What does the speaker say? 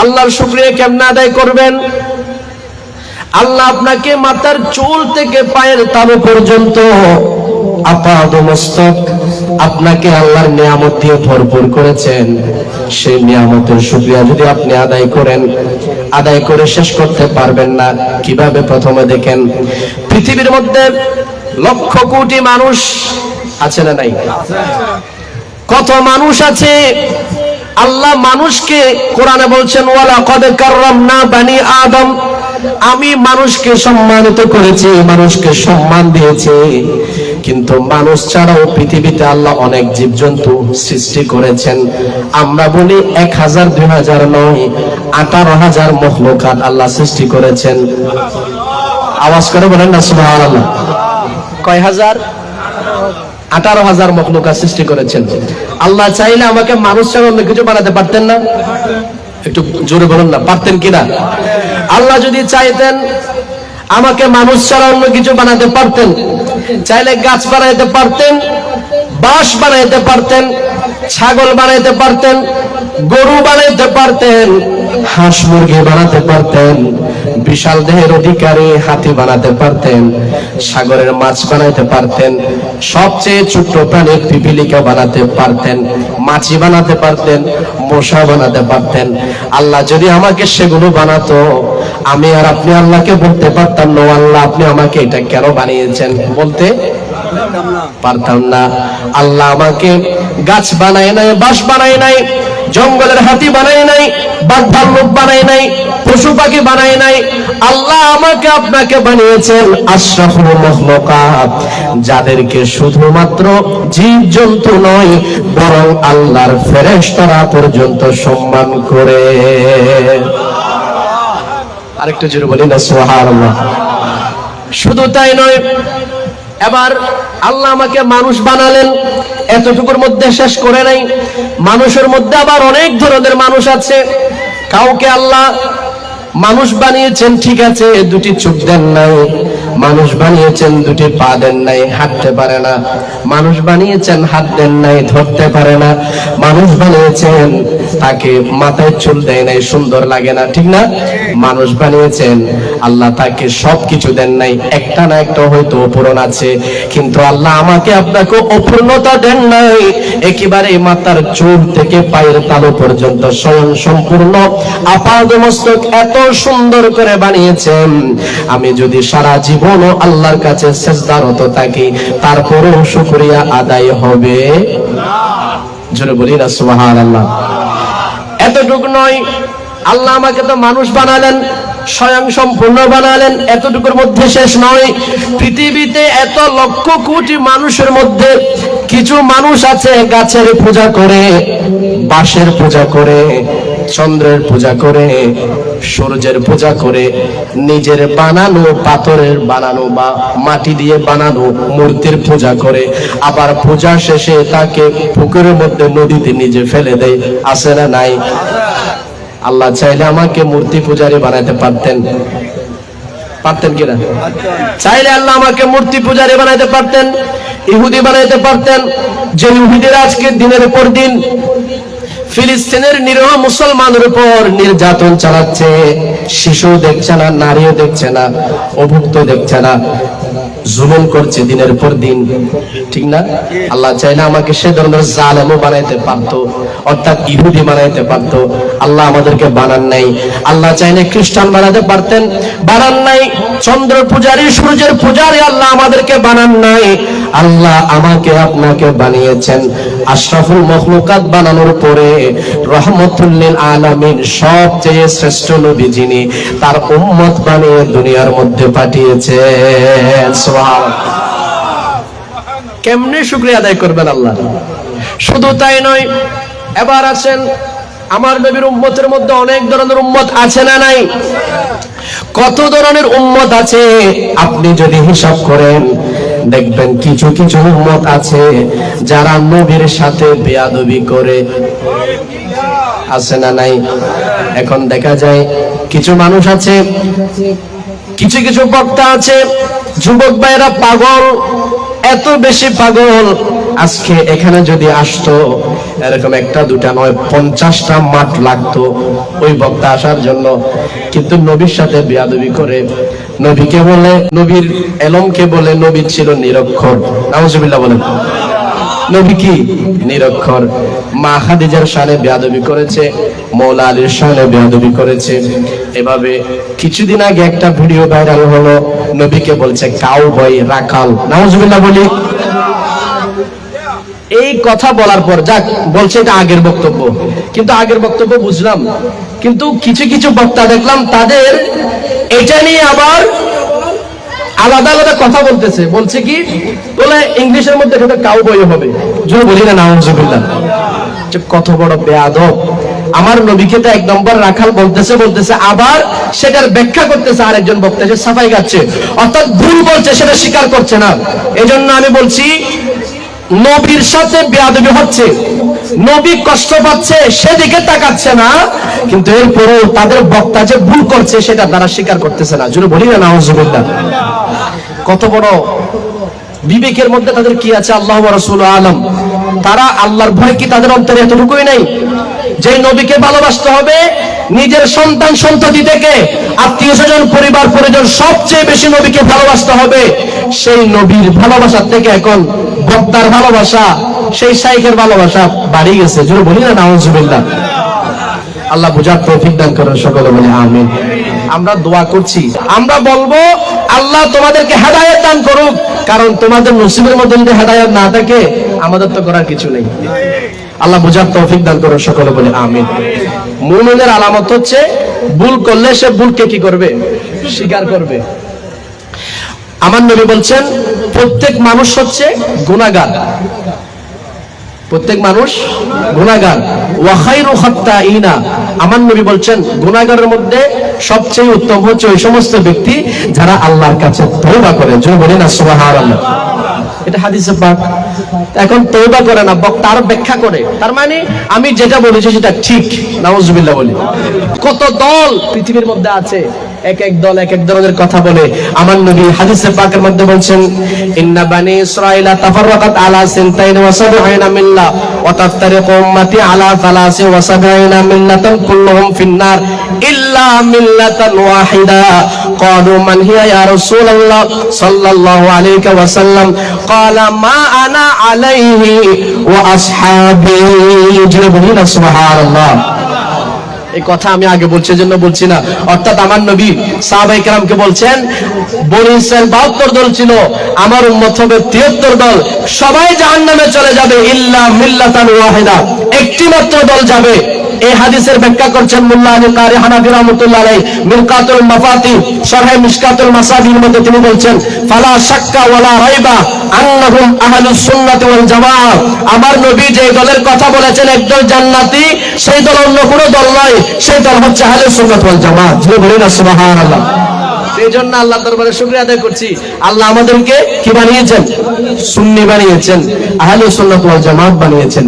আল্লাহর শুক্রিয়া কেমনে আদায় করবেন? আল্লাহ আপনাকে মাথার চুল থেকে পায়ের তালু পর্যন্ত আপাদ আপনাকে আল্লাহর নিয়ামত দিয়ে ভরপুর করেছেন। সেই নিয়ামতের শুক্রিয়া যদি আপনি আদায় করেন, আদায় করে শেষ করতে পারবেন না। কীভাবে প্রথমে দেখেন? পৃথিবীর মধ্যে লক্ষ কোটি মানুষ আছে না নাই? কত মানুষ আছে? আল্লাহ মানুষকে কোরআনে বলছেন ওয়ালা কদ কাররামনা বানি আদম। আমি মানুষকে সম্মানিত করেছি, মানুষকে সম্মান দিয়েছি। কিন্তু মানুষ ছাড়াও পৃথিবীতে আল্লাহ অনেক জীবজন্তু সৃষ্টি করেছেন। আমরা বলি এক হাজার, দুই হাজার নয়, আঠারো হাজার মখলুকাত আল্লাহ সৃষ্টি করেছেন। আওয়াজ করে বলেন না, সুবহানাল্লাহ। কয় হাজার? আঠারো হাজার মখলুকা সৃষ্টি করেছেন। আল্লাহ চাইলে আমাকে মানুষ ছাড়া অন্য কিছু বানাতে পারতেন না। একটু জোরে বলুন না, পারতেন কিনা আল্লাহ যদি চাইতেন আমাকে মানুষ ছাড়া অন্য কিছু বানাতে পারতেন, চাইলে গাছ বানাইতে পারতেন, বাঁশ বানাইতে পারতেন, ছাগল বানাইতে পারতেন, গরু বানাইতে পারতেন, হাঁস মুরগি বানাতে পারতেন বিশাল দেহের অধিকারী হাতি বানাতে পারতেন, সাগরের মাছ বানাইতে পারতেন, সবচেয়ে ছোট্ট প্রাণীর পিপিলিকা বানাতে পারতেন, মাছি বানাতে পারতেন, মশা বানাতে পারতেন। আল্লাহ যদি আমাকে সেগুলো বানাতো, আমি আর আপনি আল্লাহকে বলতে পারতাম নো আল্লাহ, আপনি আমাকে এটা কেন বানিয়েছেন বলতে পারতাম না। আল্লাহ আমাকে গাছ বানায় নাই, বাঁশ বানায় নাই জঙ্গলের হাতি বানায় নাই বাঘ ভাল্লুক বানায় নাই পশু পাখি বানায় নাই। আল্লাহ আমাকে আপনাকে বানিয়েছেন আশরাফুল যাদেরকে শুধুমাত্র জীব জন্তু নয়, বরং আল্লাহর ফেরেশতারা পর্যন্ত সম্মান করে। আরেকটু জোরে বলি না সুবহানাল্লাহ। শুধু তাই নয়, এবার আল্লাহ আমাকে মানুষ বানালেন এতটুকুর মধ্যে শেষ করে নাই। মানুষের মধ্যে আবার অনেক ধরনের মানুষ আছে। কাউকে আল্লাহ মানুষ বানিয়েছেন, ঠিক আছে দুটি চোখ দেন নাই। মানুষ বানিয়েছেন দুটি পা দেন নাই, হাঁটতে পারে না। মানুষ বানিয়েছেন হাত দেন নাই, ধরতে পারে না। মানুষ বানিয়েছেন, তাকে মাথায় চুল দেয় নাই, সুন্দর লাগে না, ঠিক না? মানুষ বানিয়েছেন, আল্লাহ তাকে সবকিছু দেন নাই। একটা না একটা হয়তো অপূরণ আছে, কিন্তু আল্লাহ আমাকে আপনাকে অপূর্ণতা দেন নাই। একেবারে মাথার চুল থেকে পায়ের তালু পর্যন্ত স্বয়ং সম্পূর্ণ আপাদ মস্তক এত সুন্দর করে বানিয়েছেন। আমি যদি সারা জীবনও আল্লাহর কাছে সেজদারত থাকি, তারপরেও শুকরিয়া আদায় হবে। জোরে বলি না সুবহানাল্লাহ। এতটুকু নয়, আল্লাহ আমাকে তো মানুষ বানালেন, স্বয়ং সম্পূর্ণ বানালেন, এতটুকুর মধ্যে শেষ নয়। পৃথিবীতে এত লক্ষ কোটি মানুষের মধ্যে কিছু মানুষ আছে, গাছের পূজা করে, বাঁশের পূজা করে, চন্দ্রের পূজা করে সূর্যের পূজা করে নিজের বানানো পাথরের বানানো বা মাটি দিয়ে বানানো মূর্তির পূজা করে। আবার পূজা শেষে তাকে পুকুরের মধ্যে, নদীতে নিজে ফেলে দেয়। আছে না নাই? আল্লাহ চাইলে আমাকে মূর্তি পূজারি বানাতে পারতেন। পারতেন কিনা? চাইলে আল্লাহ আমাকে মূর্তি পূজারি বানাইতে পারতেন, ইহুদি বানাইতে পারতেন। যে ইহুদিরা আজকে দিনের পর দিন ফিলিস্তিনের নিরহ মুসলমানের উপর নির্যাতন চালাচ্ছে। শিশু দেখছে না, নারীও দেখছে না অভুক্ত দেখছে না। জুলুম করছে দিনের পর দিন। ঠিক না? আল্লাহ চাইলে আমাকে সে ধরনের জালেমও বানাইতে পারতো, অর্থাৎ ইহুদি বানাইতে পারতো। আল্লাহ আমাদেরকে বানান নাই। আল্লাহ চাইলে খ্রিস্টান বানাতে পারতেন। বানান নাই। চন্দ্র পূজারী, সূর্যের পূজারী আল্লাহ আমাদেরকে বানান নাই। আল্লাহ আমাকে আপনাকে বানিয়েছেন। আশরাফুল মখলুকাত বানানোর পরে রহমতুল্লিল আলামিন সবচেয়ে শ্রেষ্ঠ নবী যিনি তার উম্মত বানিয়ে দুনিয়ার মধ্যে সুবহানাল্লাহ। কেমনে শুক্রিয়া আদায় করবেন আল্লাহ? শুধু তাই নয়, এবার আছেন আমার নবীর উম্মতের মধ্যে অনেক ধরনের উম্মত আছে না নাই? কত ধরনের উম্মত আছে? আপনি যদি হিসাব করেন দেখবেন কিছু কিছু উম্মত আছে যারা নবীর সাথে বেয়াদবি করে। আছে না নাই? এখন দেখা যায় কিছু মানুষ আছে, কিছু কিছু বক্তা আছে, যুবক ভাইরা পাগল। এত বেশি পাগল। আজকে এখানে যদি আসতো, এরকম একটা, দুটা, নয়, পঞ্চাশটা মাঠ লাগতো ওই বক্তা আসার জন্য। কিন্তু নবীর সাথে বেয়াদবি করে, নবীকে বলে, নবীর এলমকে বলে, নবীর ছিল নিরক্ষর। নাউজুবিল্লাহ বলেন। নবী কি? নিরক্ষর। মা খাদিজার শানে বেয়াদবি করেছে, মৌলা আলীর শানে বেয়াদবি করেছে। এভাবে কিছুদিন আগে একটা ভিডিও ভাইরাল হলো, নবীকে বলছে কাউ বই রাখাল। নাউজুবিল্লাহ বলি। এই কথা বলার পর, যাক, বলছে এটা আগের বক্তব্য। কিন্তু আগের বক্তব্য বুঝলাম। কিন্তু কিছু কিছু বক্তা দেখলাম, তাদের এটা নিয়ে আবার আলাদা আলাদা কথা বলতেছে। বলছে কি, বলে ইংলিশের মধ্যে কাউ বই হবে। যদি বলি না, নাউজুবিল্লাহ। কত বড় বেয়াদব। আমার নবীকে তো এক নম্বর রাখাল বলতেছে বলতেছে, আবার সেটার ব্যাখ্যা করতেছে আরেকজন বক্তা, সে সাফাই গাচ্ছে। অর্থাৎ ভুল বলছে, সেটা স্বীকার করছে না। এজন্য আমি বলছি, নবীর সাথে বেয়াদবি হচ্ছে। নবী কষ্ট পাচ্ছে, সেদিকে তাকাচ্ছে না, কিন্তু এরপরেও তাদের বক্তা যে ভুল করছে, সেটা তারা স্বীকার করতেছে না। যদি বলি না, নাউজুবিল্লাহ। কত বড় বিবেকের মধ্যে তাদের কি আছে? আল্লাহ রসুল আলম। তারা আল্লাহর ভয় কি তাদের অন্তরে এতটুকুই নেই? যে নবীকে ভালোবাসতে হবে, নিজের সন্তান সন্ততি থেকে আত্মীয় স্বজন, পরিবার, পরিজন সবচেয়ে বেশি নবীকে ভালোবাসতে হবে, সেই নবীর ভালোবাসার থেকে এখন বক্তার ভালোবাসা সেই শাইখের ভালোবাসা বাড়ি গেছে। যদি বলি না, নাউজুবিল্লাহ। আল্লাহ বুঝার তৌফিক দান করেন সকলে বলে, আমিন। আমরা দোয়া করছি। আমরা বলব, আল্লাহ তোমাদেরকে হেদায়েত দান করুক। কারণ তোমাদের নসিবের মধ্যে যদি হেদায়েত না থাকে, আমাদের তো করার কিছু নেই। আল্লাহ বুঝার তৌফিক দান করুন সকলে বলে, আমিন। মুমিনের আলামত হচ্ছে, ভুল করলে সে ভুলকে কি করবে? স্বীকার করবে। আমার নবী বলছেন, প্রত্যেক মানুষ হচ্ছে গুনাহগার। প্রত্যেক মানুষ গুনাহগার। ওয়াখাইরু খাত্তাইনা আমার নবী বলছেন, গুনাহগারের মধ্যে সবচেয়ে উত্তম হচ্ছে ওই সমস্ত ব্যক্তি যারা আল্লাহর কাছে তওবা করে। যদি বলি না সুবহানাল্লাহ। এটা হাদিসে পাক। এখন তওবা করে না, বক্তা আরও ব্যাখ্যা করে। তার মানে আমি যেটা বলেছি সেটা ঠিক। নাউজুবিল্লাহ বলি। কত দল পৃথিবীর মধ্যে আছে এক এক দল এক এক ধরনের কথা বলে আমার নবী হাদিসে পাকের মধ্যে বলছেন ইন্না বানি ইসরাইলা তাফাররাকাত আলা সিনতাইন ওয়া সাবঈনা মিল্লা ওয়া তাফতারিকু উম্মতি আলা সালাসি ওয়া সাবঈনা মিল্লাতান কুল্লুহুম ফিন্নার ইল্লা মিল্লাতান ওয়াহিদা قالوا من هي يا رسول الله صلى الله عليه وسلم قال ما انا عليه واصحابي جل سبحان الله এই কথা আমি আগে বলছি জন্য বলছি না। অর্থাৎ আমার নবী সাহাবাই কেরামকে বলছেন, বনি ইসরায়েল বাহাত্তর দল ছিল, আমার উম্মত হবে তিয়াত্তর দল, সবাই জাহান্নামে চলে যাবে, ইল্লা মিল্লাতান ওয়াহিদা। একটি মাত্র দল যাবে এই হাদিসের ব্যাখ্যা করছেন মুল্লা আলী কারি হানাফি রহমতুল্লাহ আলাই মিরকাতুল মাফাতি শরহে মিশকাতুল মাসাবির মধ্যে তিনি বলছেন ফালা শাক্কা ওয়ালা রাইবা আন্নাহুম আহলুস সুন্নাতি ওয়াল জামাআহ আমার নবী যে দলের কথা বলেছেন একদল জান্নাতি সেই দল অন্য কোনো দল নয় সেই দল হচ্ছে আহলুস সুন্নাত ওয়াল বলেন সুবহানাল্লাহ। জন্য আল্লাহ দরবারে শুকরিয়া আদায় করছি। আল্লাহ আমাদেরকে কি বানিয়েছেন? সুন্নি বানিয়েছেন আহলুস সুন্নাত ওয়াল জামাআত বানিয়েছেন।